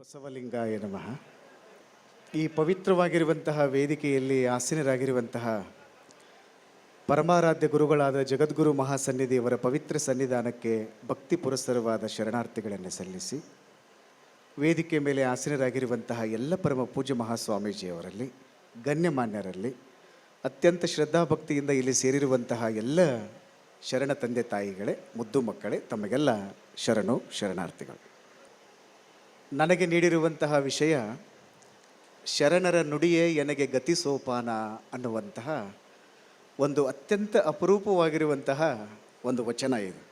ಬಸವಲಿಂಗಾಯ ನಮಃ. ಈ ಪವಿತ್ರವಾಗಿರುವಂತಹ ವೇದಿಕೆಯಲ್ಲಿ ಆಸೀನರಾಗಿರುವಂತಹ ಪರಮಾರಾಧ್ಯ ಗುರುಗಳಾದ ಜಗದ್ಗುರು ಮಹಾಸನ್ನಿಧಿಯವರ ಪವಿತ್ರ ಸನ್ನಿಧಾನಕ್ಕೆ ಭಕ್ತಿ ಪುರಸ್ಸರವಾದ ಶರಣಾರ್ಥಿಗಳನ್ನು ಸಲ್ಲಿಸಿ, ವೇದಿಕೆ ಮೇಲೆ ಆಸೀನರಾಗಿರುವಂತಹ ಎಲ್ಲ ಪರಮ ಪೂಜ್ಯ ಮಹಾಸ್ವಾಮೀಜಿಯವರಲ್ಲಿ, ಗಣ್ಯಮಾನ್ಯರಲ್ಲಿ, ಅತ್ಯಂತ ಶ್ರದ್ಧಾಭಕ್ತಿಯಿಂದ ಇಲ್ಲಿ ಸೇರಿರುವಂತಹ ಎಲ್ಲ ಶರಣ ತಂದೆ ತಾಯಿಗಳೇ, ಮುದ್ದು ಮಕ್ಕಳೇ, ತಮಗೆಲ್ಲ ಶರಣು, ಶರಣಾರ್ಥಿಗಳು. ನನಗೆ ನೀಡಿರುವಂತಹ ವಿಷಯ, ಶರಣರ ನುಡಿಯೇ ನನಗೆ ಗತಿ ಸೋಪಾನ ಅನ್ನುವಂತಹ ಒಂದು ಅತ್ಯಂತ ಅಪರೂಪವಾಗಿರುವಂತಹ ಒಂದು ವಚನ ಇದು.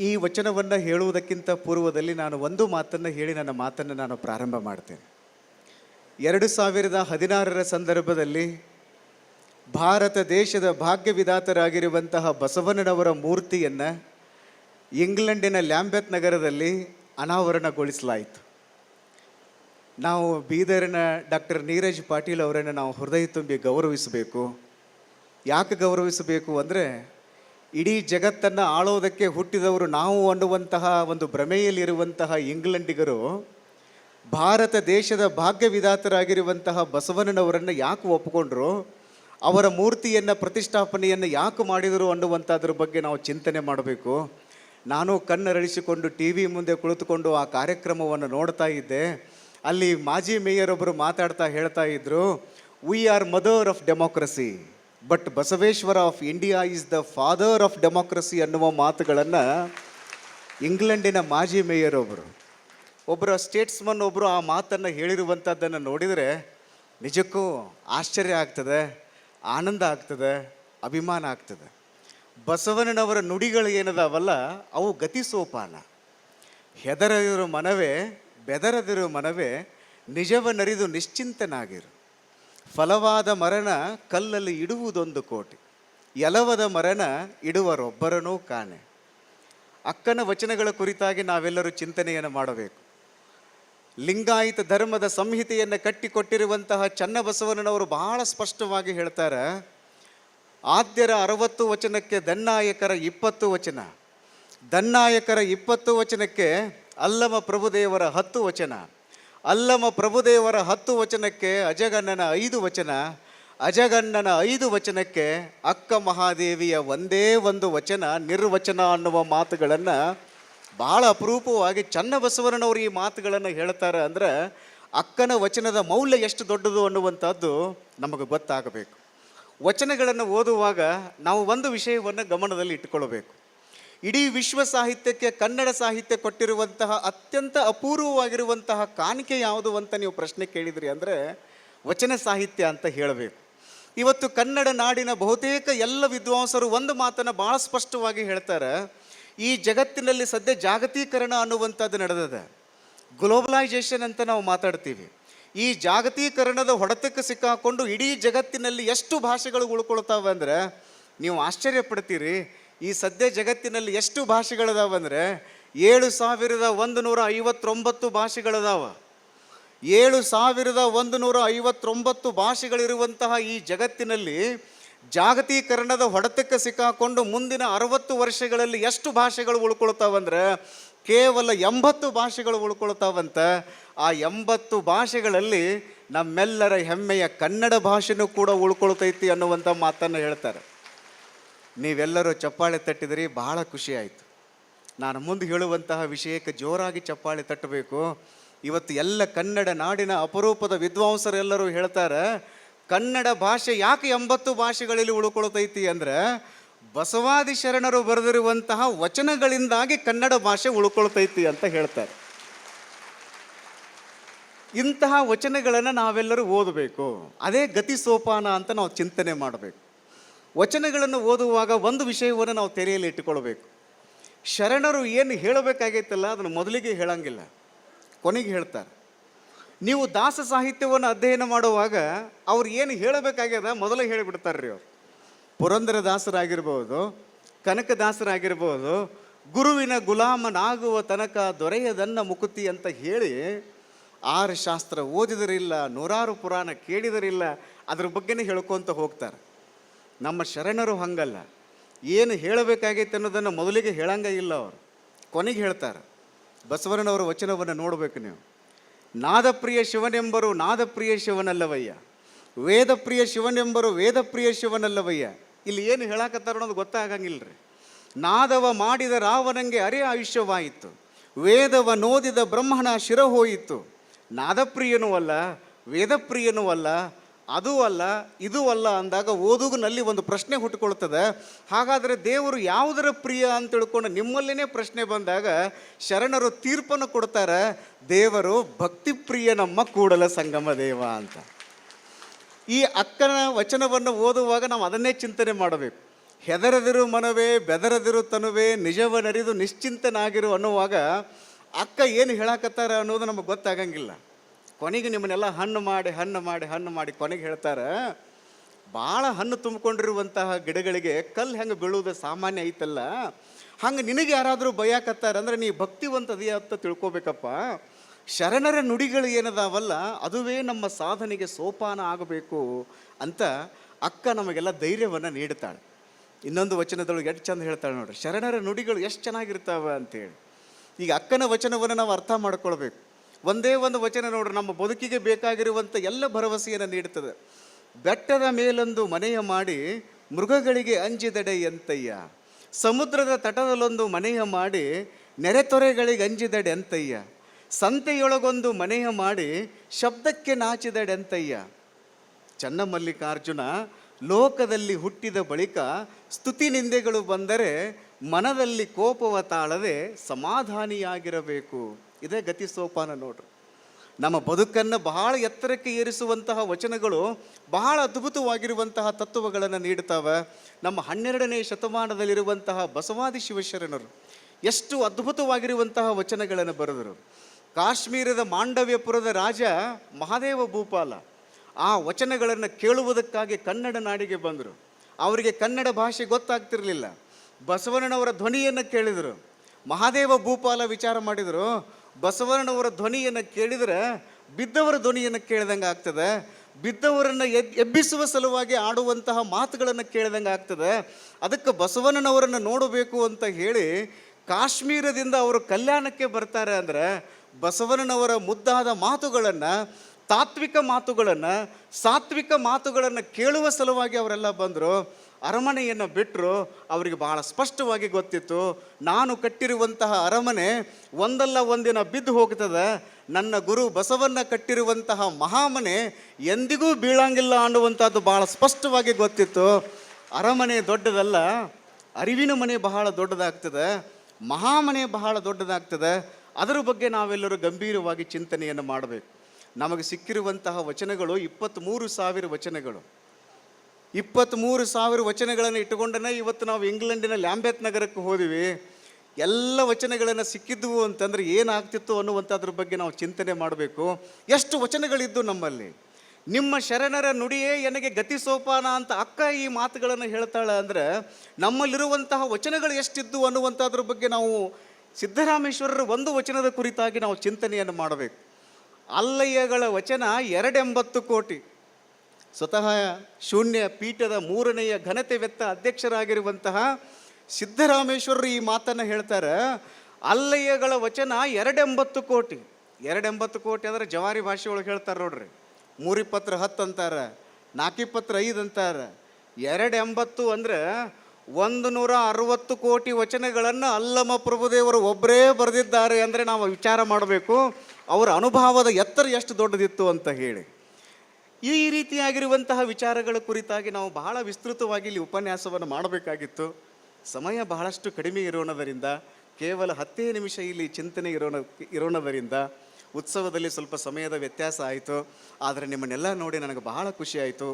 ಈ ವಚನವನ್ನು ಹೇಳುವುದಕ್ಕಿಂತ ಪೂರ್ವದಲ್ಲಿ ನಾನು ಒಂದು ಮಾತನ್ನು ಹೇಳಿ ನನ್ನ ಮಾತನ್ನು ನಾನು ಪ್ರಾರಂಭ ಮಾಡ್ತೇನೆ. ಎರಡು ಸಾವಿರದ ಹದಿನಾರರ ಸಂದರ್ಭದಲ್ಲಿ ಭಾರತ ದೇಶದ ಭಾಗ್ಯ ವಿಧಾತರಾಗಿರುವಂತಹ ಬಸವಣ್ಣನವರ ಮೂರ್ತಿಯನ್ನು ಇಂಗ್ಲೆಂಡಿನ ಲ್ಯಾಂಬೆತ್ ನಗರದಲ್ಲಿ ಅನಾವರಣಗೊಳಿಸಲಾಯಿತು. ನಾವು ಬೀದರಿನ ಡಾಕ್ಟರ್ ನೀರಜ್ ಪಾಟೀಲ್ ಅವರನ್ನು ನಾವು ಹೃದಯ ತುಂಬಿ ಗೌರವಿಸಬೇಕು. ಯಾಕೆ ಗೌರವಿಸಬೇಕು ಅಂದರೆ, ಇಡೀ ಜಗತ್ತನ್ನು ಆಳೋದಕ್ಕೆ ಹುಟ್ಟಿದವರು ನಾವು ಅನ್ನುವಂತಹ ಒಂದು ಭ್ರಮೆಯಲ್ಲಿರುವಂತಹ ಇಂಗ್ಲೆಂಡಿಗರು, ಭಾರತ ದೇಶದ ಭಾಗ್ಯವಿಧಾತರಾಗಿರುವಂತಹ ಬಸವಣ್ಣನವರನ್ನು ಯಾಕೆ ಒಪ್ಪಿಕೊಂಡ್ರು ಅವರ ಮೂರ್ತಿಯನ್ನು, ಪ್ರತಿಷ್ಠಾಪನೆಯನ್ನು ಯಾಕೆ ಮಾಡಿದರು ಅನ್ನುವಂಥದ್ರ ಬಗ್ಗೆ ನಾವು ಚಿಂತನೆ ಮಾಡಬೇಕು. ನಾನು ಕಣ್ಣರಳಿಸಿಕೊಂಡು ಟಿ ವಿ ಮುಂದೆ ಕುಳಿತುಕೊಂಡು ಆ ಕಾರ್ಯಕ್ರಮವನ್ನು ನೋಡ್ತಾ ಇದ್ದೆ. ಅಲ್ಲಿ ಮಾಜಿ ಮೇಯರ್ ಒಬ್ಬರು ಮಾತಾಡ್ತಾ ಹೇಳ್ತಾ ಇದ್ರು we are mother of democracy but Basaveshwara of India is the father of democracy ಅನ್ನುವ ಮಾತುಗಳನ್ನು ಇಂಗ್ಲೆಂಡಿನ ಮಾಜಿ ಮೇಯರ್ ಒಬ್ಬರು ಒಬ್ಬರು ಸ್ಟೇಟ್ಸ್ಮನ್ ಒಬ್ಬರು ಆ ಮಾತನ್ನು ಹೇಳಿರುವಂಥದ್ದನ್ನು ನೋಡಿದರೆ ನಿಜಕ್ಕೂ ಆಶ್ಚರ್ಯ ಆಗ್ತದೆ, ಆನಂದ ಆಗ್ತದೆ, ಅಭಿಮಾನ ಆಗ್ತದೆ. ಬಸವಣ್ಣನವರ ನುಡಿಗಳು ಏನದಾವಲ್ಲ? ಅವು ಗತಿ ಸೋಪಾನ. ಹೆದರದಿರು ಮನವೇ, ಬೆದರದಿರು ಮನವೇ ನಿಜವನ್ನರಿದು ನಿಶ್ಚಿಂತನಾಗಿರು. ಫಲವಾದ ಮರಣ ಕಲ್ಲಲ್ಲಿ ಇಡುವುದೊಂದು ಕೋಟಿ. ಎಲವದ ಮರಣ ಇಡುವರೊಬ್ಬರನೂ ಕಾಣೆ. ಅಕ್ಕನ ವಚನಗಳ ಕುರಿತಾಗಿ ನಾವೆಲ್ಲರೂ ಚಿಂತನೆಯನ್ನು ಮಾಡಬೇಕು. ಲಿಂಗಾಯತ ಧರ್ಮದ ಸಂಹಿತೆಯನ್ನು ಕಟ್ಟಿಕೊಟ್ಟಿರುವಂತಹ ಚನ್ನಬಸವಣ್ಣನವರು ಬಹಳ ಸ್ಪಷ್ಟವಾಗಿ ಹೇಳ್ತಾರೆ ಆದ್ಯರ ಅರವತ್ತು ವಚನಕ್ಕೆ ದನ್ನಾಯಕರ ಇಪ್ಪತ್ತು ವಚನ. ದನ್ನಾಯಕರ ಇಪ್ಪತ್ತು ವಚನಕ್ಕೆ ಅಲ್ಲಮ ಪ್ರಭುದೇವರ ಹತ್ತು ವಚನ. ಅಲ್ಲಮ ಪ್ರಭುದೇವರ ಹತ್ತು ವಚನಕ್ಕೆ ಅಜಗಣ್ಣನ ಐದು ವಚನ. ಅಜಗಣ್ಣನ ಐದು ವಚನಕ್ಕೆ ಅಕ್ಕ ಮಹಾದೇವಿಯ ಒಂದೇ ಒಂದು ವಚನ ನಿರ್ವಚನ ಅನ್ನುವ ಮಾತುಗಳನ್ನು ಬಹಳ ಅಪರೂಪವಾಗಿ ಚನ್ನಬಸವಣ್ಣನವರು ಈ ಮಾತುಗಳನ್ನು ಹೇಳ್ತಾರೆ ಅಂದರೆ ಅಕ್ಕನ ವಚನದ ಮೌಲ್ಯ ಎಷ್ಟು ದೊಡ್ಡದು ಅನ್ನುವಂಥದ್ದು ನಮಗೆ ಗೊತ್ತಾಗಬೇಕು. ವಚನಗಳನ್ನು ಓದುವಾಗ ನಾವು ಒಂದು ವಿಷಯವನ್ನು ಗಮನದಲ್ಲಿ ಇಟ್ಟುಕೊಳ್ಳಬೇಕು. ಇಡೀ ವಿಶ್ವ ಸಾಹಿತ್ಯಕ್ಕೆ ಕನ್ನಡ ಸಾಹಿತ್ಯ ಕೊಟ್ಟಿರುವಂತಹ ಅತ್ಯಂತ ಅಪೂರ್ವವಾಗಿರುವಂತಹ ಕಾಣಿಕೆ ಯಾವುದು ಅಂತ ನೀವು ಪ್ರಶ್ನೆ ಕೇಳಿದ್ರಿ ಅಂದರೆ ವಚನ ಸಾಹಿತ್ಯ ಅಂತ ಹೇಳಬೇಕು. ಇವತ್ತು ಕನ್ನಡ ನಾಡಿನ ಬಹುತೇಕ ಎಲ್ಲ ವಿದ್ವಾಂಸರು ಒಂದು ಮಾತನ್ನು ಭಾಳ ಸ್ಪಷ್ಟವಾಗಿ ಹೇಳ್ತಾರೆ. ಈ ಜಗತ್ತಿನಲ್ಲಿ ಸದ್ಯ ಜಾಗತೀಕರಣ ಅನ್ನುವಂಥದ್ದು ನಡೆದದ. ಗ್ಲೋಬಲೈಸೇಷನ್ ಅಂತ ನಾವು ಮಾತಾಡ್ತೀವಿ. ಈ ಜಾಗತೀಕರಣದ ಹೊಡೆತಕ್ಕೆ ಸಿಕ್ಕಾಕೊಂಡು ಇಡೀ ಜಗತ್ತಿನಲ್ಲಿ ಎಷ್ಟು ಭಾಷೆಗಳು ಉಳ್ಕೊಳ್ತಾವೆ ಅಂದರೆ, ನೀವು ಆಶ್ಚರ್ಯ ಪಡ್ತೀರಿ ಈ ಸದ್ಯ ಜಗತ್ತಿನಲ್ಲಿ ಎಷ್ಟು ಭಾಷೆಗಳಿದಾವಂದರೆ ಏಳು ಸಾವಿರದ ಒಂದು ನೂರ ಐವತ್ತೊಂಬತ್ತು ಭಾಷೆಗಳಿದಾವ. ಏಳು ಸಾವಿರದ ಒಂದು ನೂರ ಐವತ್ತೊಂಬತ್ತು ಭಾಷೆಗಳಿರುವಂತಹ ಈ ಜಗತ್ತಿನಲ್ಲಿ ಜಾಗತೀಕರಣದ ಹೊಡೆತಕ್ಕೆ ಸಿಕ್ಕಾಕೊಂಡು ಮುಂದಿನ ಅರವತ್ತು ವರ್ಷಗಳಲ್ಲಿ ಎಷ್ಟು ಭಾಷೆಗಳು ಉಳ್ಕೊಳ್ತಾವಂದ್ರೆ ಕೇವಲ ಎಂಬತ್ತು ಭಾಷೆಗಳು ಉಳ್ಕೊಳ್ತಾವಂತ, ಆ ಎಂಬತ್ತು ಭಾಷೆಗಳಲ್ಲಿ ನಮ್ಮೆಲ್ಲರ ಹೆಮ್ಮೆಯ ಕನ್ನಡ ಭಾಷೆನೂ ಕೂಡ ಉಳ್ಕೊಳ್ತೈತಿ ಅನ್ನುವಂಥ ಮಾತನ್ನು ಹೇಳ್ತಾರೆ. ನೀವೆಲ್ಲರೂ ಚಪ್ಪಾಳೆ ತಟ್ಟಿದ್ರಿ, ಬಹಳ ಖುಷಿ ಆಯಿತು. ನಾನು ಮುಂದೆ ಹೇಳುವಂತಹ ವಿಷಯಕ್ಕೆ ಜೋರಾಗಿ ಚಪ್ಪಾಳೆ ತಟ್ಟಬೇಕು. ಇವತ್ತು ಎಲ್ಲ ಕನ್ನಡ ನಾಡಿನ ಅಪರೂಪದ ವಿದ್ವಾಂಸರೆಲ್ಲರೂ ಹೇಳ್ತಾರೆ, ಕನ್ನಡ ಭಾಷೆ ಯಾಕೆ ಎಂಬತ್ತು ಭಾಷೆಗಳಲ್ಲಿ ಉಳ್ಕೊಳ್ತೈತಿ ಅಂದ್ರೆ ಬಸವಾದಿ ಶರಣರು ಬರೆದಿರುವಂತಹ ವಚನಗಳಿಂದಾಗಿ ಕನ್ನಡ ಭಾಷೆ ಉಳ್ಕೊಳ್ತೈತಿ ಅಂತ ಹೇಳ್ತಾರೆ. ಇಂತಹ ವಚನಗಳನ್ನು ನಾವೆಲ್ಲರೂ ಓದಬೇಕು. ಅದೇ ಗತಿ ಸೋಪಾನ ಅಂತ ನಾವು ಚಿಂತನೆ ಮಾಡಬೇಕು. ವಚನಗಳನ್ನು ಓದುವಾಗ ಒಂದು ವಿಷಯವನ್ನು ನಾವು ತೆರೆಯಲ್ಲಿ ಇಟ್ಟುಕೊಳ್ಬೇಕು. ಶರಣರು ಏನು ಹೇಳಬೇಕಾಗೈತಲ್ಲ ಅದನ್ನು ಮೊದಲಿಗೆ ಹೇಳಂಗಿಲ್ಲ. ಕೊನೆಗೆ ಹೇಳ್ತಾರೆ. ನೀವು ದಾಸ ಸಾಹಿತ್ಯವನ್ನು ಅಧ್ಯಯನ ಮಾಡುವಾಗ ಅವ್ರು ಏನು ಹೇಳಬೇಕಾಗ್ಯದ ಮೊದಲೇ ಹೇಳಿಬಿಡ್ತಾರೆ ರೀ ಅವ್ರು. ಪುರಂದರ ದಾಸರಾಗಿರ್ಬೋದು ಕನಕದಾಸರಾಗಿರ್ಬೋದು, ಗುರುವಿನ ಗುಲಾಮನಾಗುವ ತನಕ ದೊರೆಯದನ್ನ ಮುಕುತಿ ಅಂತ ಹೇಳಿ ಆರು ಶಾಸ್ತ್ರ ಓದಿದರಿಲ್ಲ, ನೂರಾರು ಪುರಾಣ ಕೇಳಿದರಿಲ್ಲ, ಅದ್ರ ಬಗ್ಗೆನೇ ಹೇಳ್ಕೊತ ಹೋಗ್ತಾರೆ. ನಮ್ಮ ಶರಣರು ಹಂಗಲ್ಲ. ಏನು ಹೇಳಬೇಕಾಗೈತೆ ಅನ್ನೋದನ್ನು ಮೊದಲಿಗೆ ಹೇಳಂಗ ಇಲ್ಲ ಅವರು. ಕೊನೆಗೆ ಹೇಳ್ತಾರೆ. ಬಸವಣ್ಣನವರ ವಚನವನ್ನು ನೋಡಬೇಕು ನೀವು. ನಾದಪ್ರಿಯ ಶಿವನೆಂಬರು ನಾದಪ್ರಿಯ ಶಿವನಲ್ಲವಯ್ಯ. ವೇದಪ್ರಿಯ ಶಿವನೆಂಬರು ವೇದಪ್ರಿಯ ಶಿವನಲ್ಲವಯ್ಯ. ಇಲ್ಲಿ ಏನು ಹೇಳಕತ್ತಾರ ಅನ್ನೋದು ಗೊತ್ತಾಗಂಗಿಲ್ಲ ರೀ ನಾದವ ಮಾಡಿದ ರಾವಣಂಗೆ ಅರೆ ಆಯುಷ್ಯವಾಯಿತು. ವೇದವ ನೋದಿದ ಬ್ರಹ್ಮಣ ಶಿರ ಹೋಯಿತು. ನಾದಪ್ರಿಯನೂ ಅಲ್ಲ, ವೇದಪ್ರಿಯನೂ ಅಲ್ಲ, ಅದು ಅಲ್ಲ, ಇದು ಅಲ್ಲ ಅಂದಾಗ ಓದುಗನಲ್ಲಿ ಒಂದು ಪ್ರಶ್ನೆ ಹುಟ್ಟುಕೊಳ್ತದೆ. ಹಾಗಾದರೆ ದೇವರು ಯಾವುದರ ಪ್ರಿಯ ಅಂತ ತಿಳ್ಕೊಂಡು ನಿಮ್ಮಲ್ಲಿನೇ ಪ್ರಶ್ನೆ ಬಂದಾಗ ಶರಣರು ತೀರ್ಪನ್ನು ಕೊಡ್ತಾರೆ, ದೇವರು ಭಕ್ತಿಪ್ರಿಯ ನಮ್ಮ ಕೂಡಲ ಸಂಗಮ ದೇವ ಅಂತ. ಈ ಅಕ್ಕನ ವಚನವನ್ನು ಓದುವಾಗ ನಾವು ಅದನ್ನೇ ಚಿಂತನೆ ಮಾಡಬೇಕು. ಹೆದರದಿರು ಮನವೇ, ಬೆದರದಿರು ತನುವೆ ನಿಜವನರಿದು ನಿಶ್ಚಿಂತನಾಗಿರು ಅನ್ನುವಾಗ ಅಕ್ಕ ಏನು ಹೇಳಾಕತ್ತಾರ ಅನ್ನೋದು ನಮಗೆ ಗೊತ್ತಾಗಂಗಿಲ್ಲ. ಕೊನೆಗೆ ನಿಮ್ಮನ್ನೆಲ್ಲ ಹಣ್ಣು ಮಾಡಿ ಹಣ್ಣು ಮಾಡಿ ಹಣ್ಣು ಮಾಡಿ ಕೊನೆಗೆ ಹೇಳ್ತಾರೆ ಭಾಳ ಹಣ್ಣು ತುಂಬಿಕೊಂಡಿರುವಂತಹ ಗಿಡಗಳಿಗೆ ಕಲ್ಲು ಹೆಂಗೆ ಬೀಳುವುದು ಸಾಮಾನ್ಯ ಐತಲ್ಲ, ಹಂಗೆ ನಿನಗೆ ಯಾರಾದರೂ ಬೈಯಾಕತ್ತಾರ ಅಂದರೆ ನೀ ಭಕ್ತಿವಂತ ಅದೆಯಾ ಅಂತ ತಿಳ್ಕೊಬೇಕಪ್ಪ. ಶರಣರ ನುಡಿಗಳು ಏನದಾವಲ್ಲ, ಅದುವೇ ನಮ್ಮ ಸಾಧನೆಗೆ ಸೋಪಾನ ಆಗಬೇಕು ಅಂತ ಅಕ್ಕ ನಮಗೆಲ್ಲ ಧೈರ್ಯವನ್ನು ನೀಡುತ್ತಾಳೆ ಇನ್ನೊಂದು ವಚನದೊಳಗೆ ಎಷ್ಟು ಚಂದ ಹೇಳ್ತಾಳೆ ನೋಡ್ರಿ, ಶರಣರ ನುಡಿಗಳು ಎಷ್ಟು ಚೆನ್ನಾಗಿರ್ತಾವೆ ಅಂತೇಳಿ. ಈಗ ಅಕ್ಕನ ವಚನವನ್ನು ನಾವು ಅರ್ಥ ಮಾಡ್ಕೊಳ್ಬೇಕು. ಒಂದೇ ಒಂದು ವಚನ ನೋಡ್ರಿ, ನಮ್ಮ ಬದುಕಿಗೆ ಬೇಕಾಗಿರುವಂಥ ಎಲ್ಲ ಭರವಸೆಯನ್ನು ನೀಡುತ್ತದೆ ಬೆಟ್ಟದ ಮೇಲೊಂದು ಮನೆಯ ಮಾಡಿ ಮೃಗಗಳಿಗೆ ಅಂಜಿದಡೆ ಎಂತಯ್ಯ? ಸಮುದ್ರದ ತಟದಲ್ಲೊಂದು ಮನೆಯ ಮಾಡಿ ನೆರೆತೊರೆಗಳಿಗೆ ಅಂಜಿದಡೆ ಎಂತಯ್ಯ? ಸಂತೆಯೊಳಗೊಂದು ಮನೆಯ ಮಾಡಿ ಶಬ್ದಕ್ಕೆ ನಾಚಿದಡೆಂತಯ್ಯ. ಚನ್ನಮಲ್ಲಿಕಾರ್ಜುನ ಲೋಕದಲ್ಲಿ ಹುಟ್ಟಿದ ಬಳಿಕ ಸ್ತುತಿ ನಿಂದೆಗಳು ಬಂದರೆ ಮನದಲ್ಲಿ ಕೋಪವ ತಾಳದೆ ಸಮಾಧಾನಿಯಾಗಿರಬೇಕು. ಇದೇ ಗತಿ ಸೋಪಾನ ನೋಡ್ರಿ. ನಮ್ಮ ಬದುಕನ್ನು ಬಹಳ ಎತ್ತರಕ್ಕೆ ಏರಿಸುವಂತಹ ವಚನಗಳು ಬಹಳ ಅದ್ಭುತವಾಗಿರುವಂತಹ ತತ್ವಗಳನ್ನು ನೀಡುತ್ತವೆ ನಮ್ಮ ಹನ್ನೆರಡನೇ ಶತಮಾನದಲ್ಲಿರುವಂತಹ ಬಸವಾದಿ ಶಿವಶರಣರು ಎಷ್ಟು ಅದ್ಭುತವಾಗಿರುವಂತಹ ವಚನಗಳನ್ನು ಬರೆದರು. ಕಾಶ್ಮೀರದ ಮಾಂಡವ್ಯಪುರದ ರಾಜ ಮಹಾದೇವ ಭೂಪಾಲ ಆ ವಚನಗಳನ್ನು ಕೇಳುವುದಕ್ಕಾಗಿ ಕನ್ನಡ ನಾಡಿಗೆ ಬಂದರು. ಅವರಿಗೆ ಕನ್ನಡ ಭಾಷೆ ಗೊತ್ತಾಗ್ತಿರಲಿಲ್ಲ. ಬಸವಣ್ಣನವರ ಧ್ವನಿಯನ್ನು ಕೇಳಿದರು. ಮಹಾದೇವ ಭೂಪಾಲ ವಿಚಾರ ಮಾಡಿದರು. ಬಸವಣ್ಣನವರ ಧ್ವನಿಯನ್ನು ಕೇಳಿದರೆ ಬಿದ್ದವರ ಧ್ವನಿಯನ್ನು ಕೇಳಿದಂಗೆ ಆಗ್ತದೆ. ಬಿದ್ದವರನ್ನು ಎಬ್ಬಿಸುವ ಸಲುವಾಗಿ ಆಡುವಂತಹ ಮಾತುಗಳನ್ನು ಕೇಳಿದಂಗೆ ಆಗ್ತದೆ. ಅದಕ್ಕೆ ಬಸವಣ್ಣನವರನ್ನು ನೋಡಬೇಕು ಅಂತ ಹೇಳಿ ಕಾಶ್ಮೀರದಿಂದ ಅವರು ಕಲ್ಯಾಣಕ್ಕೆ ಬರ್ತಾರೆ ಅಂದರೆ ಬಸವಣ್ಣನವರ ಮುದ್ದಾದ ಮಾತುಗಳನ್ನು, ತಾತ್ವಿಕ ಮಾತುಗಳನ್ನು, ಸಾತ್ವಿಕ ಮಾತುಗಳನ್ನು ಕೇಳುವ ಸಲುವಾಗಿ ಅವರೆಲ್ಲ ಬಂದರು. ಅರಮನೆಯನ್ನು ಬಿಟ್ಟರು ಅವರಿಗೆ ಬಹಳ ಸ್ಪಷ್ಟವಾಗಿ ಗೊತ್ತಿತ್ತು. ನಾನು ಕಟ್ಟಿರುವಂತಹ ಅರಮನೆ ಒಂದಲ್ಲ ಒಂದಿನ ಬಿದ್ದು ಹೋಗ್ತದೆ. ನನ್ನ ಗುರು ಬಸವನ್ನ ಕಟ್ಟಿರುವಂತಹ ಮಹಾಮನೆ ಎಂದಿಗೂ ಬೀಳಂಗಿಲ್ಲ ಅನ್ನುವಂಥದ್ದು ಬಹಳ ಸ್ಪಷ್ಟವಾಗಿ ಗೊತ್ತಿತ್ತು. ಅರಮನೆ ದೊಡ್ಡದಲ್ಲ, ಅರಿವಿನ ಮನೆ ಬಹಳ ದೊಡ್ಡದಾಗ್ತದೆ. ಮಹಾಮನೆ ಬಹಳ ದೊಡ್ಡದಾಗ್ತದೆ. ಅದರ ಬಗ್ಗೆ ನಾವೆಲ್ಲರೂ ಗಂಭೀರವಾಗಿ ಚಿಂತನೆಯನ್ನು ಮಾಡಬೇಕು. ನಮಗೆ ಸಿಕ್ಕಿರುವಂತಹ ವಚನಗಳು ಇಪ್ಪತ್ತ್ಮೂರು ಸಾವಿರ ವಚನಗಳು. ಇಪ್ಪತ್ತ್ಮೂರು ಸಾವಿರ ವಚನಗಳನ್ನು ಇಟ್ಟುಕೊಂಡನೇ ಇವತ್ತು ನಾವು ಇಂಗ್ಲೆಂಡಿನ ಲ್ಯಾಂಬೆತ್ ನಗರಕ್ಕೆ ಹೋದಿವಿ. ಎಲ್ಲ ವಚನಗಳನ್ನು ಸಿಕ್ಕಿದ್ವು ಅಂತಂದರೆ ಏನಾಗ್ತಿತ್ತು ಅನ್ನುವಂಥದ್ರ ಬಗ್ಗೆ ನಾವು ಚಿಂತನೆ ಮಾಡಬೇಕು. ಎಷ್ಟು ವಚನಗಳಿದ್ದು ನಮ್ಮಲ್ಲಿ? ನಿಮ್ಮ ಶರಣರ ನುಡಿಯೇ ನನಗೆ ಗತಿ ಸೋಪಾನ ಅಂತ ಅಕ್ಕ ಈ ಮಾತುಗಳನ್ನು ಹೇಳ್ತಾಳೆ ಅಂದರೆ ನಮ್ಮಲ್ಲಿರುವಂತಹ ವಚನಗಳು ಎಷ್ಟಿದ್ದು ಅನ್ನುವಂಥದ್ರ ಬಗ್ಗೆ ನಾವು ಸಿದ್ದರಾಮೇಶ್ವರರ ಒಂದು ವಚನದ ಕುರಿತಾಗಿ ನಾವು ಚಿಂತನೆಯನ್ನು ಮಾಡಬೇಕು. ಅಲ್ಲಯ್ಯಗಳ ವಚನ ಎರಡೆಂಬತ್ತು ಕೋಟಿ. ಸ್ವತಃ ಶೂನ್ಯ ಪೀಠದ ಮೂರನೆಯ ಘನತೆ ವೆತ್ತ ಅಧ್ಯಕ್ಷರಾಗಿರುವಂತಹ ಸಿದ್ದರಾಮೇಶ್ವರರು ಈ ಮಾತನ್ನು ಹೇಳ್ತಾರೆ. ಅಲ್ಲಯ್ಯಗಳ ವಚನ ಎರಡೆಂಬತ್ತು ಕೋಟಿ. ಎರಡೆಂಬತ್ತು ಕೋಟಿ ಅಂದರೆ ಜವಾರಿ ಭಾಷೆ ಒಳಗೆ ಹೇಳ್ತಾರೆ ನೋಡ್ರಿ. ಮೂರಿಪ್ಪತ್ರ ಹತ್ತು ಅಂತಾರೆ ನಾಲ್ಕಿಪ್ಪತ್ರ ಐದು ಅಂತಾರೆ. ಎರಡೆಂಬತ್ತು ಅಂದರೆ ಒಂದು ನೂರ ಅರವತ್ತು ಕೋಟಿ ವಚನಗಳನ್ನು ಅಲ್ಲಮ್ಮ ಪ್ರಭುದೇವರು ಒಬ್ಬರೇ ಬರೆದಿದ್ದಾರೆ ಅಂದರೆ ನಾವು ವಿಚಾರ ಮಾಡಬೇಕು, ಅವರ ಅನುಭವದ ಎತ್ತರ ಎಷ್ಟು ದೊಡ್ಡದಿತ್ತು ಅಂತ ಹೇಳಿ. ಈ ರೀತಿಯಾಗಿರುವಂತಹ ವಿಚಾರಗಳ ಕುರಿತಾಗಿ ನಾವು ಬಹಳ ವಿಸ್ತೃತವಾಗಿ ಇಲ್ಲಿ ಉಪನ್ಯಾಸವನ್ನು ಮಾಡಬೇಕಾಗಿತ್ತು. ಸಮಯ ಬಹಳಷ್ಟು ಕಡಿಮೆ ಇರೋಣದರಿಂದ, ಕೇವಲ ಹತ್ತೇ ನಿಮಿಷ ಇಲ್ಲಿ ಚಿಂತನೆ ಇರೋಣ, ಇರೋಣದರಿಂದ ಉತ್ಸವದಲ್ಲಿ ಸ್ವಲ್ಪ ಸಮಯದ ವ್ಯತ್ಯಾಸ ಆಯಿತು. ಆದರೆ ನಿಮ್ಮನ್ನೆಲ್ಲ ನೋಡಿ ನನಗೆ ಬಹಳ ಖುಷಿಯಾಯಿತು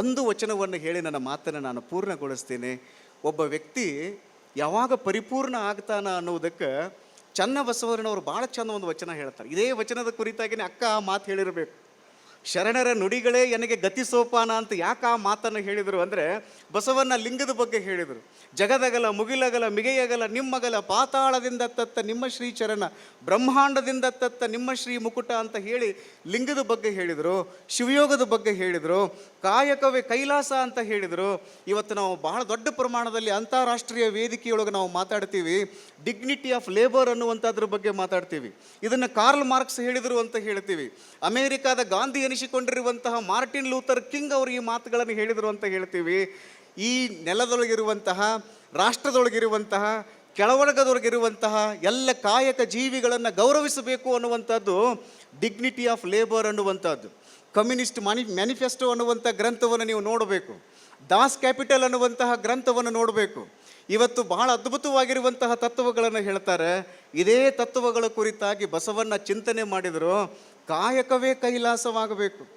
ಒಂದು ವಚನವನ್ನು ಹೇಳಿ ನನ್ನ ಮಾತನ್ನು ನಾನು ಪೂರ್ಣಗೊಳಿಸ್ತೀನಿ. ಒಬ್ಬ ವ್ಯಕ್ತಿ ಯಾವಾಗ ಪರಿಪೂರ್ಣ ಆಗ್ತಾನ ಅನ್ನೋದಕ್ಕೆ ಚನ್ನ ಬಸವಣ್ಣನವರು ಭಾಳ ಚಂದ ಒಂದು ವಚನ ಹೇಳ್ತಾರೆ. ಇದೇ ವಚನದ ಕುರಿತಾಗಿನೇ ಅಕ್ಕ ಮಾತು ಹೇಳಿರಬೇಕು. ಶರಣರ ನುಡಿಗಳೇ ನನಗೆ ಗತಿ ಸೋಪಾನ ಅಂತ ಯಾಕೆ ಆ ಮಾತನ್ನು ಹೇಳಿದರು ಅಂದರೆ ಬಸವನ ಲಿಂಗದ ಬಗ್ಗೆ ಹೇಳಿದರು. ಜಗದಗಲ, ಮುಗಿಲಗಲ, ಮಿಗೆಯಗಲ, ನಿಮ್ಮಗಲ, ಪಾತಾಳದಿಂದ ತತ್ತ ನಿಮ್ಮ ಶ್ರೀ ಚರಣ ಬ್ರಹ್ಮಾಂಡದಿಂದ ತತ್ತ ನಿಮ್ಮ ಶ್ರೀ ಮುಕುಟ ಅಂತ ಹೇಳಿ ಲಿಂಗದ ಬಗ್ಗೆ ಹೇಳಿದರು, ಶಿವಯೋಗದ ಬಗ್ಗೆ ಹೇಳಿದರು, ಕಾಯಕವೇ ಕೈಲಾಸ ಅಂತ ಹೇಳಿದರು. ಇವತ್ತು ನಾವು ಬಹಳ ದೊಡ್ಡ ಪ್ರಮಾಣದಲ್ಲಿ ಅಂತಾರಾಷ್ಟ್ರೀಯ ವೇದಿಕೆಯೊಳಗೆ ನಾವು ಮಾತಾಡ್ತೀವಿ. ಡಿಗ್ನಿಟಿ ಆಫ್ ಲೇಬರ್ ಅನ್ನುವಂಥದ್ರ ಬಗ್ಗೆ ಮಾತಾಡ್ತೀವಿ. ಇದನ್ನು ಕಾರ್ಲ್ ಮಾರ್ಕ್ಸ್ ಹೇಳಿದರು ಅಂತ ಹೇಳ್ತೀವಿ. ಅಮೇರಿಕಾದ ಗಾಂಧಿ ಎನಿಸಿಕೊಂಡಿರುವಂತಹ ಮಾರ್ಟಿನ್ ಲೂಥರ್ ಕಿಂಗ್ ಅವರು ಈ ಮಾತುಗಳನ್ನು ಹೇಳಿದರು ಅಂತ ಹೇಳ್ತೀವಿ. ಈ ನೆಲದೊಳಗಿರುವಂತಹ, ರಾಷ್ಟ್ರದೊಳಗಿರುವಂತಹ, ಕೆಳವರ್ಗದೊಳಗಿರುವಂತಹ ಎಲ್ಲ ಕಾಯಕ ಜೀವಿಗಳನ್ನು ಗೌರವಿಸಬೇಕು ಅನ್ನುವಂಥದ್ದು ಡಿಗ್ನಿಟಿ ಆಫ್ ಲೇಬರ್ ಅನ್ನುವಂಥದ್ದು. ಕಮ್ಯುನಿಸ್ಟ್ ಮ್ಯಾನಿ ಮ್ಯಾನಿಫೆಸ್ಟೋ ಅನ್ನುವಂಥ ಗ್ರಂಥವನ್ನು ನೀವು ನೋಡಬೇಕು. ದಾಸ್ ಕ್ಯಾಪಿಟಲ್ ಅನ್ನುವಂತಹ ಗ್ರಂಥವನ್ನು ನೋಡಬೇಕು. ಇವತ್ತು ಬಹಳ ಅದ್ಭುತವಾಗಿರುವಂತಹ ತತ್ವಗಳನ್ನು ಹೇಳ್ತಾರೆ. ಇದೇ ತತ್ವಗಳ ಕುರಿತಾಗಿ ಬಸವಣ್ಣ ಚಿಂತನೆ ಮಾಡಿದರು. ಕಾಯಕವೇ ಕೈಲಾಸವಾಗಬೇಕು.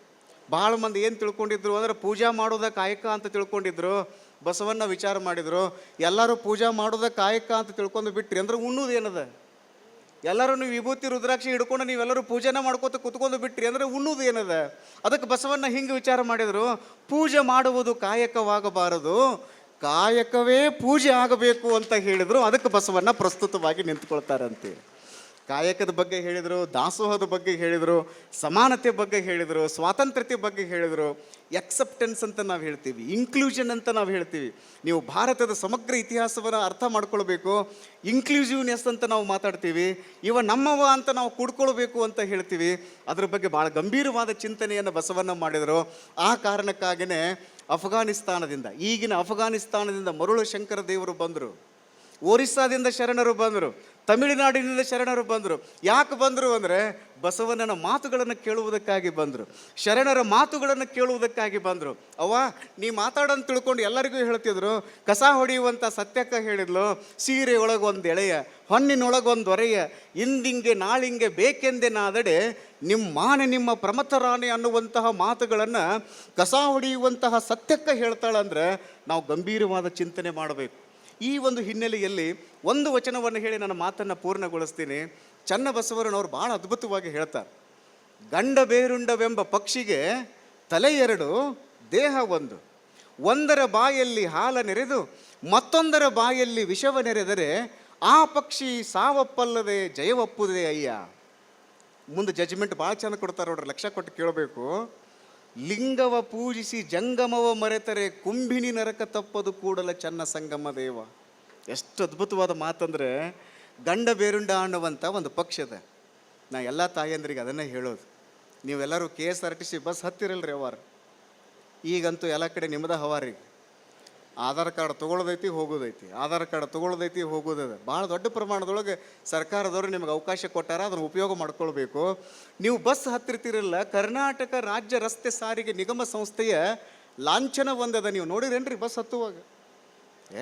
ಭಾಳ ಮಂದಿ ಏನು ತಿಳ್ಕೊಂಡಿದ್ರು ಅಂದ್ರೆ ಪೂಜಾ ಮಾಡೋದ ಕಾಯಕ ಅಂತ ತಿಳ್ಕೊಂಡಿದ್ರು, ಬಸವಣ್ಣ ವಿಚಾರ ಮಾಡಿದರು. ಎಲ್ಲರೂ ಪೂಜಾ ಮಾಡೋದ ಕಾಯಕ ಅಂತ ತಿಳ್ಕೊಂಡು ಬಿಟ್ರಿ ಅಂದ್ರೆ ಉಣ್ಣೋದು ಏನದ? ಎಲ್ಲರೂ ನೀವು ವಿಭೂತಿ ರುದ್ರಾಕ್ಷಿ ಹಿಡ್ಕೊಂಡು ನೀವೆಲ್ಲರೂ ಪೂಜೆನ ಮಾಡ್ಕೋತ ಕುತ್ಕೊಂಡು ಬಿಟ್ರಿ ಅಂದ್ರೆ ಉಣ್ಣೋದು ಏನದ? ಅದಕ್ಕೆ ಬಸವಣ್ಣ ಹಿಂಗೆ ವಿಚಾರ ಮಾಡಿದರು, ಪೂಜೆ ಮಾಡುವುದು ಕಾಯಕವಾಗಬಾರದು, ಕಾಯಕವೇ ಪೂಜೆ ಆಗಬೇಕು ಅಂತ ಹೇಳಿದರು, ಅದಕ್ಕೆ ಬಸವಣ್ಣ ಪ್ರಸ್ತುತವಾಗಿ ನಿಂತ್ಕೊಳ್ತಾರಂತೆ. ಕಾಯಕದ ಬಗ್ಗೆ ಹೇಳಿದರು, ದಾಸೋಹದ ಬಗ್ಗೆ ಹೇಳಿದರು, ಸಮಾನತೆ ಬಗ್ಗೆ ಹೇಳಿದರು, ಸ್ವಾತಂತ್ರ್ಯತೆ ಬಗ್ಗೆ ಹೇಳಿದರು ಎಕ್ಸೆಪ್ಟೆನ್ಸ್ ಅಂತ ನಾವು ಹೇಳ್ತೀವಿ ಇನ್ಕ್ಲೂಷನ್ ಅಂತ ನಾವು ಹೇಳ್ತೀವಿ. ನೀವು ಭಾರತದ ಸಮಗ್ರ ಇತಿಹಾಸವನ್ನು ಅರ್ಥ ಮಾಡ್ಕೊಳ್ಬೇಕು ಇನ್ಕ್ಲೂಸಿವ್ನೆಸ್ ಅಂತ ನಾವು ಮಾತಾಡ್ತೀವಿ, ಇವ ನಮ್ಮವ ಅಂತ ನಾವು ಕೂಡ್ಕೊಳ್ಬೇಕು ಅಂತ ಹೇಳ್ತೀವಿ. ಅದ್ರ ಬಗ್ಗೆ ಭಾಳ ಗಂಭೀರವಾದ ಚಿಂತನೆಯನ್ನು ಬಸವಣ್ಣ ಮಾಡಿದರು. ಆ ಕಾರಣಕ್ಕಾಗಿಯೇ ಅಫ್ಘಾನಿಸ್ತಾನದಿಂದ, ಈಗಿನ ಅಫ್ಘಾನಿಸ್ತಾನದಿಂದ ಮರುಳು ಶಂಕರ ದೇವರು ಬಂದರು. ಒರಿಸ್ಸಾದಿಂದ ಶರಣರು ಬಂದರು. ತಮಿಳುನಾಡಿನಿಂದ ಶರಣರು ಬಂದರು. ಯಾಕೆ ಬಂದರು ಅಂದರೆ ಬಸವಣ್ಣನ ಮಾತುಗಳನ್ನು ಕೇಳುವುದಕ್ಕಾಗಿ ಬಂದರು. ಶರಣರ ಮಾತುಗಳನ್ನು ಕೇಳುವುದಕ್ಕಾಗಿ ಬಂದರು. ಅವ್ವ, ನೀ ಮಾತಾಡೋದು ತಿಳ್ಕೊಂಡು ಎಲ್ಲರಿಗೂ ಹೇಳ್ತಿದ್ರು, ಕಸ ಹೊಡೆಯುವಂಥ ಸತ್ಯಕ್ಕ ಹೇಳಿದ್ಲು, ಸೀರೆ ಒಳಗೊಂದು ಎಳೆಯ ಹೊನ್ನಿನೊಳಗೊಂದು ಒರೆಯ, ಇಂದಿಂಗೆ ನಾಳಿಂಗೆ ಬೇಕೆಂದೆನಾದಡೆ ನಿಮ್ಮ ಮಾನೆ ನಿಮ್ಮ ಪ್ರಮಥರಾಣೆ ಅನ್ನುವಂತಹ ಮಾತುಗಳನ್ನು ಕಸ ಹೊಡೆಯುವಂತಹ ಸತ್ಯಕ್ಕ ಹೇಳ್ತಾಳಂದ್ರೆ ನಾವು ಗಂಭೀರವಾದ ಚಿಂತನೆ ಮಾಡಬೇಕು. ಈ ಒಂದು ಹಿನ್ನೆಲೆಯಲ್ಲಿ ಒಂದು ವಚನವನ್ನು ಹೇಳಿ ನನ್ನ ಮಾತನ್ನು ಪೂರ್ಣಗೊಳಿಸ್ತೀನಿ. ಚನ್ನಬಸವರನವರು ಭಾಳ ಅದ್ಭುತವಾಗಿ ಹೇಳ್ತಾರೆ. ಗಂಡ ಬೇರುಂಡವೆಂಬ ಪಕ್ಷಿಗೆ ತಲೆ ಎರಡು, ದೇಹ ಒಂದು. ಒಂದರ ಬಾಯಲ್ಲಿ ಹಾಲ ನೆರೆದು, ಮತ್ತೊಂದರ ಬಾಯಲ್ಲಿ ವಿಷವ ನೆರೆದರೆ ಆ ಪಕ್ಷಿ ಸಾವಪ್ಪಲ್ಲದೆ ಜಯವಪ್ಪುದೇ ಅಯ್ಯ. ಮುಂದೆ ಜಜ್ಮೆಂಟ್ ಭಾಳ ಚೆಂದ ಕೊಡ್ತಾರೆ ನೋಡ್ರಿ, ಲಕ್ಷ ಕೊಟ್ಟು ಕೇಳಬೇಕು. ಲಿಂಗವ ಪೂಜಿಸಿ ಜಂಗಮವ ಮರೆತರೆ ಕುಂಭಿನಿ ನರಕ ತಪ್ಪದು ಕೂಡಲ ಚನ್ನ ಸಂಗಮ ದೇವ. ಎಷ್ಟು ಅದ್ಭುತವಾದ ಮಾತಂದರೆ ಗಂಡ ಬೇರುಂಡ ಅನ್ನುವಂಥ ಒಂದು ಪಕ್ಷ ಇದೆ ನಾ ಎಲ್ಲ ತಾಯಂದ್ರಿಗೆ ಅದನ್ನೇ ಹೇಳೋದು. ನೀವೆಲ್ಲರೂ K S R T C bus ಹತ್ತಿರಲ್ರಿ ಅವಾರ ಈಗಂತೂ ಎಲ್ಲ ಕಡೆ ನಿಮ್ಮದ ಹವಾರಿ. ಆಧಾರ್ ಕಾರ್ಡ್ ತೊಗೊಳ್ಳೋದೈತಿ, ಹೋಗೋದೈತಿ. ಆಧಾರ್ ಕಾರ್ಡ್ ತೊಗೊಳ್ಳೋದೈತಿ ಹೋಗೋದದ ಭಾಳ ದೊಡ್ಡ ಪ್ರಮಾಣದೊಳಗೆ ಸರ್ಕಾರದವರು ನಿಮಗೆ ಅವಕಾಶ ಕೊಟ್ಟಾರ, ಅದನ್ನು ಉಪಯೋಗ ಮಾಡ್ಕೊಳ್ಬೇಕು. ನೀವು ಬಸ್ ಹತ್ತಿರ್ತಿರಲ್ಲ, ಕರ್ನಾಟಕ ರಾಜ್ಯ ರಸ್ತೆ ಸಾರಿಗೆ ನಿಗಮ ಸಂಸ್ಥೆಯ ಲಾಂಛನ ಒಂದದ. ನೀವು ನೋಡಿರೇನ್ರಿ ಬಸ್ ಹತ್ತುವಾಗ?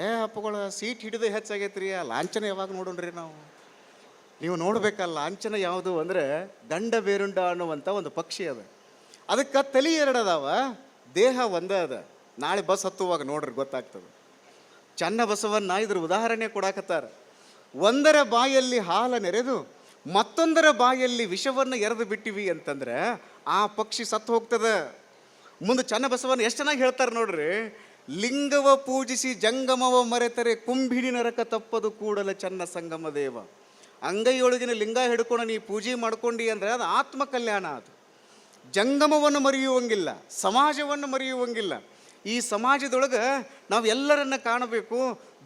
ಏ ಅಪ್ಪಗಳ, ಸೀಟ್ ಹಿಡಿದು ಹೆಚ್ಚಾಗೈತ್ರಿ. ಆ ಲಾಂಛನ ಯಾವಾಗ ನೋಡೋಣ್ರಿ ನಾವು? ನೀವು ನೋಡಬೇಕಲ್ಲ ಲಾಂಛನ ಯಾವುದು ಅಂದರೆ ದಂಡ ಬೇರುಂಡ ಅನ್ನುವಂಥ ಒಂದು ಪಕ್ಷಿ ಅದ. ಅದಕ್ಕೆ ತಲೆ ಎರಡು ಅದಾವ ದೇಹ ಒಂದೇ ಅದ. ನಾಳೆ ಬಸ್ ಹತ್ತುವಾಗ ನೋಡ್ರಿ ಗೊತ್ತಾಗ್ತದೆ. ಚನ್ನ ಬಸವನ್ನ ಇದ್ರ ಉದಾಹರಣೆ ಕೊಡಾಕತ್ತಾರ. ಒಂದರ ಬಾಯಲ್ಲಿ ಹಾಲ ನೆರೆದು ಮತ್ತೊಂದರ ಬಾಯಲ್ಲಿ ವಿಷವನ್ನು ಎರೆದು ಬಿಟ್ಟಿವಿ ಅಂತಂದ್ರೆ ಆ ಪಕ್ಷಿ ಸತ್ತು ಹೋಗ್ತದ. ಮುಂದೆ ಚನ್ನ ಬಸವನ್ನ ಎಷ್ಟು ಚೆನ್ನಾಗಿ ಹೇಳ್ತಾರೆ ನೋಡ್ರಿ, ಲಿಂಗವ ಪೂಜಿಸಿ ಜಂಗಮವ ಮರೆತರೆ ಕುಂಭಿಣಿ ನರಕ ತಪ್ಪದು ಕೂಡಲ ಚನ್ನ ಸಂಗಮ ದೇವ. ಅಂಗೈಯೊಳಗಿನ ಲಿಂಗ ಹಿಡ್ಕೊಂಡು ನೀ ಪೂಜೆ ಮಾಡ್ಕೊಂಡಿ ಅಂದರೆ ಅದು ಆತ್ಮ ಕಲ್ಯಾಣ ಅದು. ಜಂಗಮವನ್ನು ಮರೆಯುವಂಗಿಲ್ಲ, ಸಮಾಜವನ್ನು ಮರೆಯುವಂಗಿಲ್ಲ ಈ ಸಮಾಜದೊಳಗೆ ನಾವು ಎಲ್ಲರನ್ನ ಕಾಣಬೇಕು,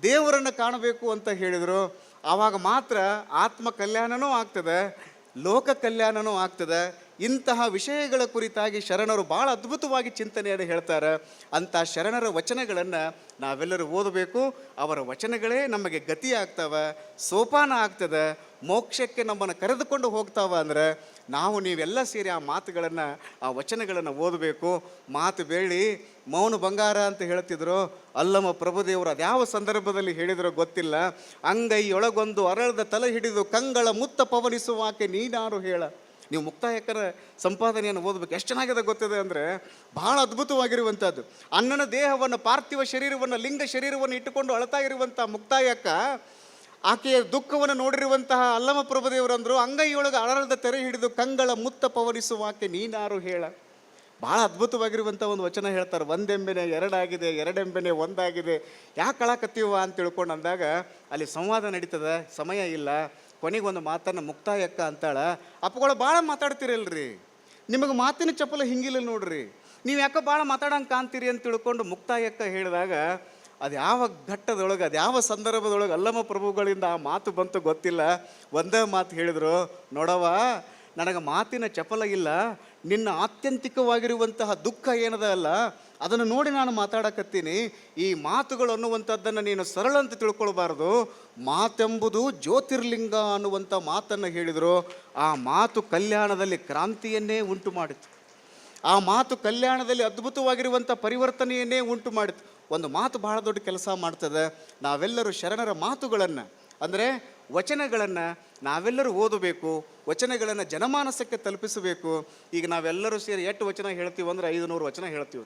ದೇವರನ್ನು ಕಾಣಬೇಕು ಅಂತ ಹೇಳಿದರು. ಆವಾಗ ಮಾತ್ರ ಆತ್ಮ ಕಲ್ಯಾಣನೂ ಆಗ್ತದೆ, ಲೋಕ ಕಲ್ಯಾಣನೂ ಆಗ್ತದೆ. ಇಂತಹ ವಿಷಯಗಳ ಕುರಿತಾಗಿ ಶರಣರು ಭಾಳ ಅದ್ಭುತವಾಗಿ ಚಿಂತನೆಯನ್ನು ಹೇಳ್ತಾರೆ. ಅಂಥ ಶರಣರ ವಚನಗಳನ್ನು ನಾವೆಲ್ಲರೂ ಓದಬೇಕು. ಅವರ ವಚನಗಳೇ ನಮಗೆ ಗತಿ ಆಗ್ತವೆ ಸೋಪಾನ ಆಗ್ತದೆ, ಮೋಕ್ಷಕ್ಕೆ ನಮ್ಮನ್ನು ಕರೆದುಕೊಂಡು ಹೋಗ್ತಾವ ಅಂದರೆ ನಾವು ನೀವೆಲ್ಲ ಸೇರಿ ಆ ಮಾತುಗಳನ್ನು, ಆ ವಚನಗಳನ್ನು ಓದಬೇಕು. ಮಾತು ಬೇಳಿ ಮೌನ ಬಂಗಾರ ಅಂತ ಹೇಳ್ತಿದ್ರು. ಅಲ್ಲಮ್ಮ ಪ್ರಭುದೇವರು ಅದ್ಯಾವ ಸಂದರ್ಭದಲ್ಲಿ ಹೇಳಿದರೋ ಗೊತ್ತಿಲ್ಲ. ಅಂಗೈಯೊಳಗೊಂದು ಅರಳದ ತಲೆ ಹಿಡಿದು ಕಂಗಳ ಮುತ್ತ ಪವನಿಸುವಾಕೆ ನೀನಾರು ಹೇಳ. ನೀವು ಮುಕ್ತಾಯಕರ ಸಂಪಾದನೆಯನ್ನು ಓದಬೇಕು. ಎಷ್ಟು ಚೆನ್ನಾಗಿದೆ ಗೊತ್ತಿದೆ ಅಂದರೆ ಬಹಳ ಅದ್ಭುತವಾಗಿರುವಂಥದ್ದು. ಅನ್ನನ ದೇಹವನ್ನು, ಪಾರ್ಥಿವ ಶರೀರವನ್ನು, ಲಿಂಗ ಶರೀರವನ್ನು ಇಟ್ಟುಕೊಂಡು ಅಳತಾ ಇರುವಂಥ ಮುಕ್ತಾಯಕ್ಕ ಆಕೆಯ ದುಃಖವನ್ನು ನೋಡಿರುವಂತಹ ಅಲ್ಲಮ ಪ್ರಭುದೇವರಂದರು ಅಂಗೈಯೊಳಗೆ ಅಳರದ ತೆರೆ ಹಿಡಿದು ಕಂಗಳ ಮುತ್ತ ಪವನಿಸುವ ಆಕೆ ನೀನಾರು ಹೇಳ. ಭಾಳ ಅದ್ಭುತವಾಗಿರುವಂಥ ಒಂದು ವಚನ ಹೇಳ್ತಾರೆ. ಒಂದೆಂಬೆನೆ ಎರಡಾಗಿದೆ, ಎರಡೆಂಬೆನೆ ಒಂದಾಗಿದೆ. ಯಾಕೆ ಕಳಕತ್ತೀವ ಅಂತ ತಿಳ್ಕೊಂಡು ಅಂದಾಗ ಅಲ್ಲಿ ಸಂವಾದ ನಡೀತದೆ, ಸಮಯ ಇಲ್ಲ. ಕೊನೆಗೆ ಒಂದು ಮಾತನ್ನು ಮುಕ್ತಾಯಕ್ಕ ಅಂತಾಳ, ಅಪ್ಪಗಳು ಭಾಳ ಮಾತಾಡ್ತಿರಲ್ರಿ. ನಿಮಗೆ ಮಾತಿನ ಚಪಲ ಹಿಂಗಿಲ್ಲ ನೋಡ್ರಿ. ನೀವು ಯಾಕೆ ಭಾಳ ಮಾತಾಡಂಗೆ ಕಾಣ್ತೀರಿ ಅಂತ ತಿಳ್ಕೊಂಡು ಮುಕ್ತಾಯಕ್ಕ ಹೇಳಿದಾಗ, ಅದು ಯಾವ ಘಟ್ಟದೊಳಗೆ, ಅದು ಯಾವ ಸಂದರ್ಭದೊಳಗೆ ಅಲ್ಲಮ್ಮ ಪ್ರಭುಗಳಿಂದ ಆ ಮಾತು ಬಂತು ಗೊತ್ತಿಲ್ಲ. ಒಂದೇ ಮಾತು ಹೇಳಿದರು ನೋಡವ ನನಗೆ ಮಾತಿನ ಚಪಲ ಇಲ್ಲ. ನಿನ್ನ ಆತ್ಯಂತಿಕವಾಗಿರುವಂತಹ ದುಃಖ ಏನದ ಅಲ್ಲ? ಅದನ್ನು ನೋಡಿ ನಾನು ಮಾತಾಡಕತ್ತೀನಿ. ಈ ಮಾತುಗಳು ಅನ್ನುವಂಥದ್ದನ್ನು ನೀನು ಸರಳ ಅಂತ ತಿಳ್ಕೊಳ್ಬಾರ್ದು. ಮಾತೆಂಬುದು ಜ್ಯೋತಿರ್ಲಿಂಗ ಅನ್ನುವಂಥ ಮಾತನ್ನು ಹೇಳಿದರು. ಆ ಮಾತು ಕಲ್ಯಾಣದಲ್ಲಿ ಕ್ರಾಂತಿಯನ್ನೇ ಉಂಟು ಮಾಡಿತು. ಆ ಮಾತು ಕಲ್ಯಾಣದಲ್ಲಿ ಅದ್ಭುತವಾಗಿರುವಂಥ ಪರಿವರ್ತನೆಯನ್ನೇ ಉಂಟು ಮಾಡಿತು. ಒಂದು ಮಾತು ಬಹಳ ದೊಡ್ಡ ಕೆಲಸ ಮಾಡ್ತದೆ. ನಾವೆಲ್ಲರೂ ಶರಣರ ಮಾತುಗಳನ್ನು, ಅಂದರೆ ವಚನಗಳನ್ನು ನಾವೆಲ್ಲರೂ ಓದಬೇಕು, ವಚನಗಳನ್ನು ಜನಮಾನಸಕ್ಕೆ ತಲುಪಿಸಬೇಕು. ಈಗ ನಾವೆಲ್ಲರೂ ಸೇರಿ ಎಷ್ಟು ವಚನ ಹೇಳ್ತೀವಿ ಐದು ನೂರು ವಚನ ಹೇಳ್ತೀವಿ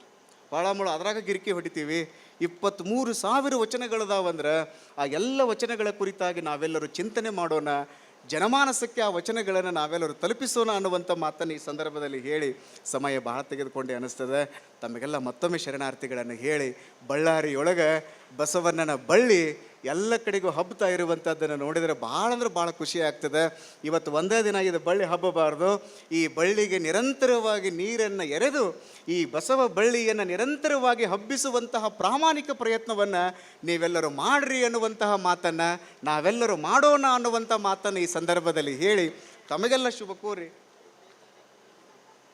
ಭಾಳ ಮುಳು ಅದ್ರಾಗ ಗಿರಿಕಿ ಹೊಡಿತೀವಿ. ಇಪ್ಪತ್ತ್ಮೂರು ಸಾವಿರ ವಚನಗಳದಾವಂದ್ರೆ ಆ ಎಲ್ಲ ವಚನಗಳ ಕುರಿತಾಗಿ ನಾವೆಲ್ಲರೂ ಚಿಂತನೆ ಮಾಡೋಣ, ಜನಮಾನಸಕ್ಕೆ ಆ ವಚನಗಳನ್ನು ನಾವೆಲ್ಲರೂ ತಲುಪಿಸೋಣ ಅನ್ನುವಂಥ ಮಾತನ್ನು ಈ ಸಂದರ್ಭದಲ್ಲಿ ಹೇಳಿ ಸಮಯ ಬಹಳ ತೆಗೆದುಕೊಂಡೆ ಅನ್ನಿಸ್ತದೆ. ತಮಗೆಲ್ಲ ಮತ್ತೊಮ್ಮೆ ಶರಣಾರ್ಥಿಗಳನ್ನು ಹೇಳಿ, ಬಳ್ಳಾರಿಯೊಳಗೆ ಬಸವಣ್ಣನ ಬಳ್ಳಿ ಎಲ್ಲ ಕಡೆಗೂ ಹಬ್ಬತಾ ಇರುವಂಥದ್ದನ್ನು ನೋಡಿದರೆ ಭಾಳ ಅಂದ್ರೆ ಭಾಳ ಖುಷಿ ಆಗ್ತದೆ. ಇವತ್ತು ಒಂದೇ ದಿನ ಇದು ಬಳ್ಳಿ ಹಬ್ಬಬಾರ್ದು. ಈ ಬಳ್ಳಿಗೆ ನಿರಂತರವಾಗಿ ನೀರನ್ನು ಎರೆದು, ಈ ಬಸವ ಬಳ್ಳಿಯನ್ನು ನಿರಂತರವಾಗಿ ಹಬ್ಬಿಸುವಂತಹ ಪ್ರಾಮಾಣಿಕ ಪ್ರಯತ್ನವನ್ನು ನೀವೆಲ್ಲರೂ ಮಾಡ್ರಿ ಅನ್ನುವಂತಹ ಮಾತನ್ನು, ನಾವೆಲ್ಲರೂ ಮಾಡೋಣ ಅನ್ನುವಂಥ ಮಾತನ್ನು ಈ ಸಂದರ್ಭದಲ್ಲಿ ಹೇಳಿ ತಮಗೆಲ್ಲ ಶುಭ ಕೋರಿ.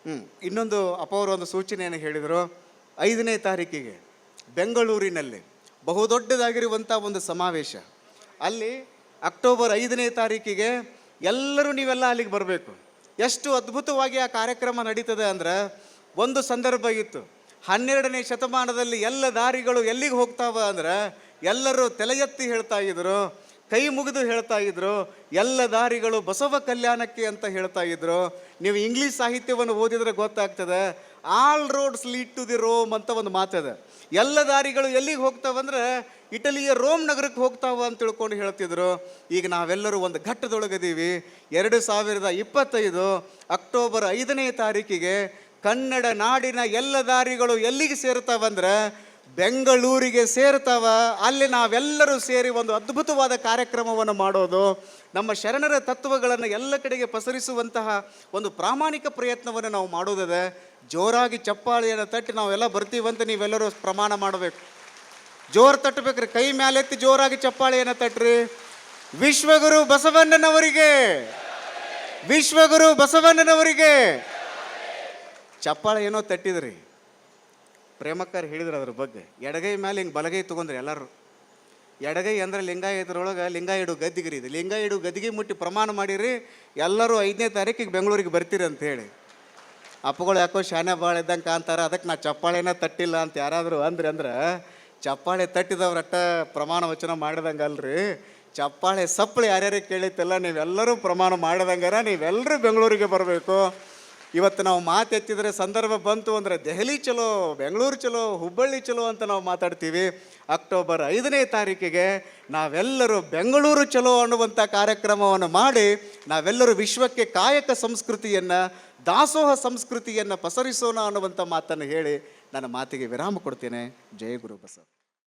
ಹ್ಞೂ ಇನ್ನೊಂದು ಅಪವರು ಒಂದು ಸೂಚನೆಯನ್ನು ಹೇಳಿದರು. ಐದನೇ ತಾರೀಕಿಗೆ ಬೆಂಗಳೂರಿನಲ್ಲಿ ಬಹುದೊಡ್ಡದಾಗಿರುವಂಥ ಒಂದು ಸಮಾವೇಶ. ಅಲ್ಲಿ ಅಕ್ಟೋಬರ್ ಐದನೇ ತಾರೀಕಿಗೆ ಎಲ್ಲರೂ ನೀವೆಲ್ಲ ಅಲ್ಲಿಗೆ ಬರಬೇಕು. ಎಷ್ಟು ಅದ್ಭುತವಾಗಿ ಆ ಕಾರ್ಯಕ್ರಮ ನಡೀತದೆ ಅಂದ್ರೆ ಒಂದು ಸಂದರ್ಭ ಇತ್ತು. ಹನ್ನೆರಡನೇ ಶತಮಾನದಲ್ಲಿ ಎಲ್ಲ ದಾರಿಗಳು ಎಲ್ಲಿಗೆ ಹೋಗ್ತಾವ ಅಂದ್ರೆ ಎಲ್ಲರೂ ತಲೆ ಎತ್ತಿ ಹೇಳ್ತಾ ಇದ್ರು, ಕೈ ಮುಗಿದು ಹೇಳ್ತಾ ಇದ್ರು, ಎಲ್ಲ ದಾರಿಗಳು ಬಸವ ಕಲ್ಯಾಣಕ್ಕೆ ಅಂತ ಹೇಳ್ತಾ ಇದ್ರು. ನೀವು ಇಂಗ್ಲೀಷ್ ಸಾಹಿತ್ಯವನ್ನು ಓದಿದರೆ ಗೊತ್ತಾಗ್ತದೆ all roads lead to the Rome ಅಂತ ಒಂದು ಮಾತದೆ ಎಲ್ಲ ದಾರಿಗಳು ಎಲ್ಲಿಗೆ ಹೋಗ್ತಾವಂದ್ರೆ ಇಟಲಿಯ ರೋಮ್ ನಗರಕ್ಕೆ ಹೋಗ್ತಾವ ಅಂತ ತಿಳ್ಕೊಂಡು ಹೇಳ್ತಿದ್ರು. ಈಗ ನಾವೆಲ್ಲರೂ ಒಂದು ಘಟ್ಟದೊಳಗದೀವಿ. ಎರಡು ಸಾವಿರದ ಇಪ್ಪತ್ತೈದು ಅಕ್ಟೋಬರ್ ಐದನೇ ತಾರೀಕಿಗೆ ಕನ್ನಡ ನಾಡಿನ ಎಲ್ಲ ದಾರಿಗಳು ಎಲ್ಲಿಗೆ ಸೇರ್ತಾವಂದ್ರೆ ಬೆಂಗಳೂರಿಗೆ ಸೇರ್ತಾವ, ಅಲ್ಲಿ ನಾವೆಲ್ಲರೂ ಸೇರಿ ಒಂದು ಅದ್ಭುತವಾದ ಕಾರ್ಯಕ್ರಮವನ್ನು ಮಾಡೋದು, ನಮ್ಮ ಶರಣರ ತತ್ವಗಳನ್ನು ಎಲ್ಲ ಕಡೆಗೆ ಪಸರಿಸುವಂತಹ ಒಂದು ಪ್ರಾಮಾಣಿಕ ಪ್ರಯತ್ನವನ್ನು ನಾವು ಮಾಡೋದಿದೆ, ಜೋರಾಗಿ ಚಪ್ಪಾಳಿಯನ್ನು ತಟ್ಟಿ ನಾವೆಲ್ಲ ಬರ್ತೀವಂತ ನೀವೆಲ್ಲರೂ ಪ್ರಮಾಣ ಮಾಡಬೇಕು. ಜೋರು ತಟ್ಟಬೇಕ್ರಿ, ಕೈ ಮೇಲೆತ್ತಿ ಜೋರಾಗಿ ಚಪ್ಪಾಳಿಯನ್ನು ತಟ್ಟ್ರಿ ವಿಶ್ವಗುರು ಬಸವಣ್ಣನವರಿಗೆ ವಿಶ್ವಗುರು ಬಸವಣ್ಣನವರಿಗೆ, ಚಪ್ಪಾಳೆ ಏನೋ ತಟ್ಟಿದ್ರಿ. ಪ್ರೇಮಕ್ಕರ್ ಹೇಳಿದ್ರು ಅದ್ರ ಬಗ್ಗೆ. ಎಡಗೈ ಮೇಲೆ ಹಿಂಗೆ ಬಲಗೈ ತೊಗೊಂಡ್ರಿ ಎಲ್ಲರೂ. ಎಡಗೈ ಅಂದ್ರೆ ಲಿಂಗಾಯತರೊಳಗೆ ಲಿಂಗಾಯಿಡು ಗದ್ದಿಗಿರಿ ಇದು. ಲಿಂಗಾಯಿಡು ಗದ್ದಿಗೆ ಮುಟ್ಟಿ ಪ್ರಮಾಣ ಮಾಡಿರಿ, ಎಲ್ಲರೂ ಐದನೇ ತಾರೀಕಿಗೆ ಬೆಂಗಳೂರಿಗೆ ಬರ್ತೀರಿ ಅಂತ ಹೇಳಿ. ಅಪ್ಪಗಳು ಯಾಕೋ ಶಾನೆ ಭಾಳ ಇದ್ದಂಗೆ ಕಾಣ್ತಾರೆ ಅದಕ್ಕೆ ನಾ ಚಪ್ಪಾಳೆನ ತಟ್ಟಿಲ್ಲ ಅಂತ ಯಾರಾದರೂ ಅಂದ್ರೆ ಅಂದ್ರೆ, ಚಪ್ಪಾಳೆ ತಟ್ಟಿದವ್ರಟ್ಟ ಪ್ರಮಾಣ ವಚನ ಮಾಡಿದಂಗೆ ಅಲ್ರಿ. ಚಪ್ಪಾಳೆ ಸಪ್ಪಳೆ ಯಾರ್ಯಾರಿಗೆ ಕೇಳಿತ್ತಲ್ಲ ನೀವೆಲ್ಲರೂ ಪ್ರಮಾಣ ಮಾಡಿದಂಗಾರ ನೀವೆಲ್ಲರೂ ಬೆಂಗಳೂರಿಗೆ ಬರಬೇಕು. ಇವತ್ತು ನಾವು ಮಾತೆತ್ತಿದರೆ ಸಂದರ್ಭ ಬಂತು ಅಂದರೆ ದೆಹಲಿ ಚಲೋ, ಬೆಂಗಳೂರು ಚಲೋ, ಹುಬ್ಬಳ್ಳಿ ಚಲೋ ಅಂತ ನಾವು ಮಾತಾಡ್ತೀವಿ. ಅಕ್ಟೋಬರ್ ಐದನೇ ತಾರೀಕಿಗೆ ನಾವೆಲ್ಲರೂ ಬೆಂಗಳೂರು ಚಲೋ ಅನ್ನುವಂಥ ಕಾರ್ಯಕ್ರಮವನ್ನು ಮಾಡಿ, ನಾವೆಲ್ಲರೂ ವಿಶ್ವಕ್ಕೆ ಕಾಯಕ ಸಂಸ್ಕೃತಿಯನ್ನು, ದಾಸೋಹ ಸಂಸ್ಕೃತಿಯನ್ನು ಪಸರಿಸೋಣ ಅನ್ನುವಂಥ ಮಾತನ್ನು ಹೇಳಿ ನನ್ನ ಮಾತಿಗೆ ವಿರಾಮ ಕೊಡ್ತೇನೆ. ಜಯ ಗುರು ಬಸವ.